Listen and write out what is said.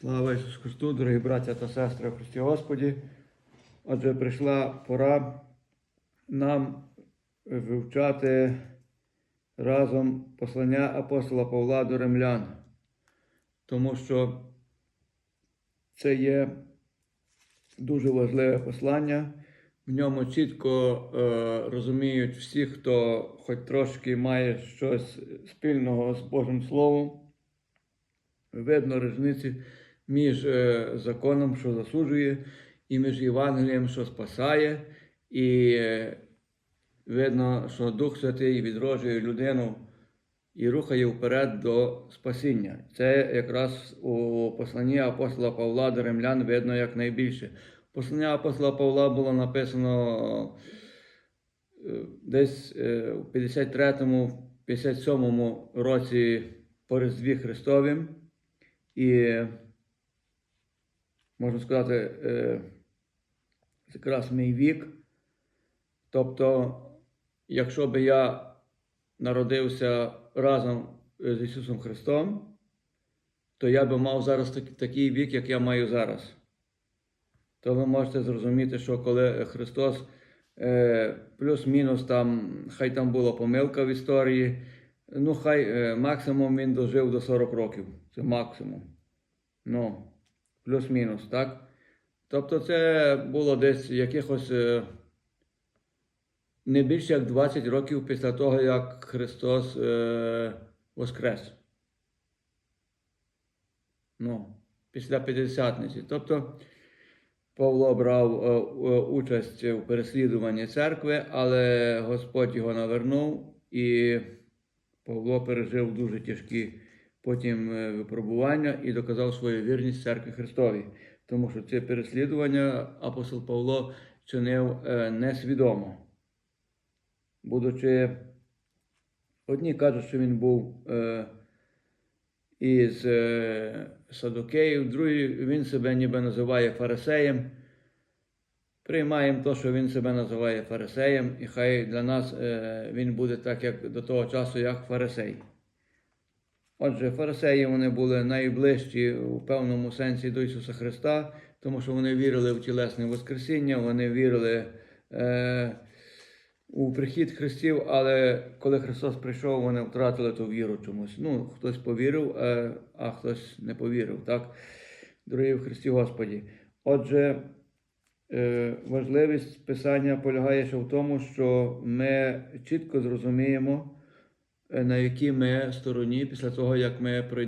Слава Ісусу Христу, дорогі браття та сестри в Христі Господі. Отже, прийшла пора нам вивчати разом послання апостола Павла до римлян, тому що це є дуже важливе послання. В ньому чітко е, розуміють всі, хто хоч трошки має щось спільного з Божим Словом. Видно різниці між е, законом, що засуджує, і між Євангелієм, що спасає, і е, видно, що Дух Святий відроджує людину і рухає вперед до спасіння. Це якраз у посланні апостола Павла до римлян видно якнайбільше. Послання апостола Павла було написано е, десь у 53-57 році по Різдві Христовім. І можна сказати, е, якраз мій вік. Тобто, якщо би я народився разом з Ісусом Христом, то я би мав зараз так- такий вік, як я маю зараз. То ви можете зрозуміти, що коли Христос е, плюс-мінус там, хай там була помилка в історії, ну хай е, максимум він дожив до 40 років. Це максимум. Ну, плюс-мінус, так? Тобто це було десь якихось е, не більше як 20 років після того, як Христос е, воскрес. Ну, після П'ятдесятниці. Тобто Павло брав е, участь у переслідуванні церкви, але Господь його навернув, і Павло пережив дуже тяжкі потім е, випробування і доказав свою вірність церкві Христовій. Тому що це переслідування апостол Павло чинив е, несвідомо. Будучи, одні кажуть, що він був е, із Садокеїв, другі він себе ніби називає фарисеєм. Приймаємо те, що він себе називає фарисеєм, і хай для нас він буде так, як до того часу, як фарисей. Отже, фарисеї вони були найближчі у певному сенсі до Ісуса Христа, тому що вони вірили в тілесне Воскресіння, вони вірили е, у прихід Христів, але коли Христос прийшов, вони втратили ту віру чомусь. Ну, хтось повірив, е, а хтось не повірив. Так? Дорогі в Христі Господі. Отже, е, важливість Писання полягає ще в тому, що ми чітко зрозуміємо, на якій ми стороні після того, як ми пройдемо.